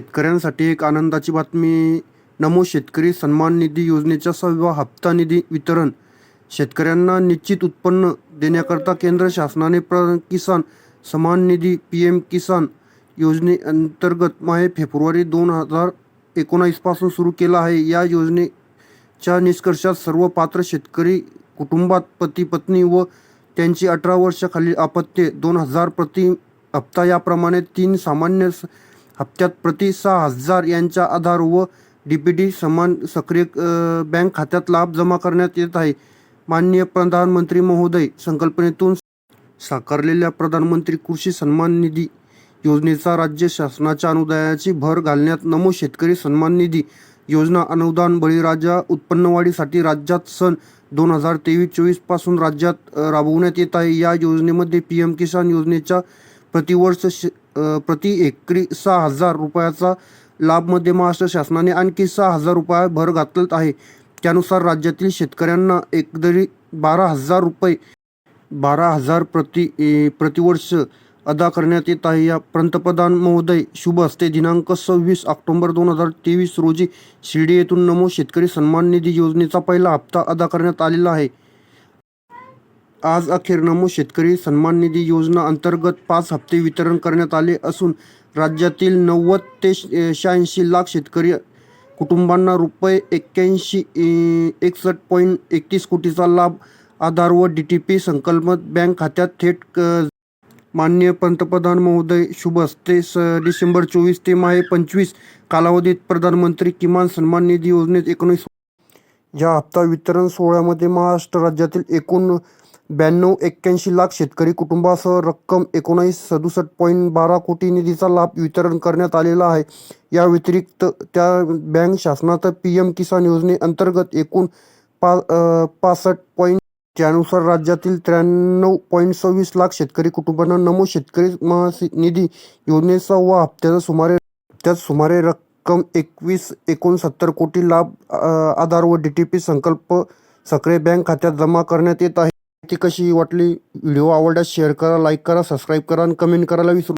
शेतकऱ्यांसाठी एक आनंदाची बातमी. नमो शेतकरी सन्मान निधी योजनेचा सहावा हप्ता निधी वितरण. शेतकऱ्यांना निश्चित उत्पन्न देण्याकरता केंद्र शासनाने प्र किसान सन्मान निधी पी एम किसान योजनेअंतर्गत माहे फेब्रुवारी दोन हजार एकोणावीसपासून सुरू केला आहे. या योजनेच्या निष्कर्षात सर्व पात्र शेतकरी कुटुंबात पती पत्नी व त्यांची अठरा वर्षाखालील अपत्ये दोन हजार प्रति हप्ता याप्रमाणे तीन सामान्य स- हप्त्यात प्रति सहा हजार यांच्या आधार व डी पी डी समान सक्रिय बँक खात्यात लाभ जमा करण्यात येत आहे. माननीय प्रधानमंत्री महोदय संकल्पनेतून साकारलेल्या प्रधानमंत्री कृषी सन्मान निधी योजनेचा राज्य शासनाच्या अनुदानाची भर घालण्यात नमो शेतकरी सन्मान निधी योजना अनुदान बळीराजा उत्पन्नवाढीसाठी राज्यात सन दोन हजार तेवीस चोवीसपासून राज्यात राबवण्यात येत आहे. या योजनेमध्ये पी एम किसान योजनेच्या प्रतिवर्ष श प्रति एकरी सहा हजार रुपयाचा लाभमध्ये महाराष्ट्र शासनाने आणखी सहा हजार रुपया भर घातलेत आहे. त्यानुसार राज्यातील शेतकऱ्यांना एकदरी बारा हजार रुपये बारा हजार प्रति ए, प्रतिवर्ष अदा करण्यात येत आहे. या पंतप्रधान महोदय शुभ हस्ते दिनांक सव्वीस ऑक्टोबर दोन हजार तेवीस रोजी शिर्डी येथून नमो शेतकरी सन्मान निधी योजनेचा पहिला हप्ता अदा करण्यात आलेला आहे. आज अखेर नमो शेतकरी सन्मान निधी योजना अंतर्गत पाच हप्ते वितरण करण्यात आले असून राज्यातील नव्वद ते शहाऐंशी लाख शेतकरी कुटुंबांना रुपये एक्क्याऐंशी एकसष्ट पॉईंट एकतीस कोटीचा लाभ आधार व डी टी पी संकल्प बँक खात्यात थेट क- पंतप्रधान महोदय शुभ हस्ते स डिसेंबर चोवीस ते माहे पंचवीस कालावधीत प्रधानमंत्री किमान सन्मान निधी योजनेत एकोणीस या हप्ता वितरण सोहळ्यामध्ये महाराष्ट्र राज्यातील एकूण ब्याण्णव एक्क्याऐंशी लाख शेतकरी कुटुंबासह रक्कम एकोणावीस सदुसष्ट पॉईंट बारा कोटी निधीचा लाभ वितरण करण्यात आलेला आहे. या व्यतिरिक्त त्या बँक शासनात पी एम किसान योजनेअंतर्गत एकूण पा पासष्ट पॉईंट त्यानुसार राज्यातील त्र्याण्णव पॉईंट सव्वीस लाख शेतकरी कुटुंबांना नमो शेतकरी महासी निधी योजनेचा व हप्त्याचा सुमारे त्यात सुमारे रक्कम एकवीस एकोणसत्तर कोटी लाभ आधार व डी टी पी संकल्प सक्रिय बँक खात्यात जमा करण्यात येत आहे. ती कशी वाटली? व्हिडिओ आवडल्यास शेअर करा लाईक करा सबस्क्राईब करा आणि कमेंट करायला विसरू